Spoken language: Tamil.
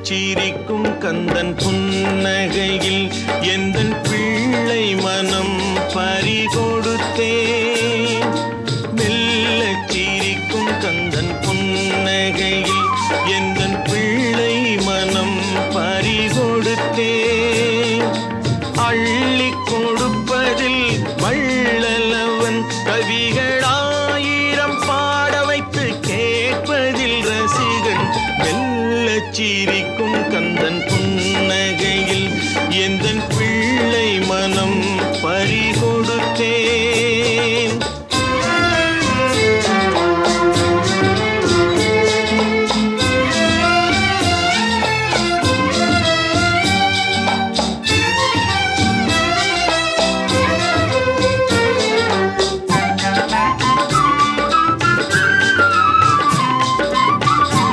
சிரிக்கும் கந்தன் புன்னகையில் எந்த பிள்ளை மனம் பறிகொடுத்தே மெல்ல சிரிக்கும் கந்தன் புன்னகையில் எந்த பிள்ளை மனம் பறிகொடுத்தே அள்ளி கொடுப்பதில் வள்ளலவன் கவிகள் சிரிக்கும் கந்தன் புன்னகையில் எந்த பிள்ளை மனம் பறி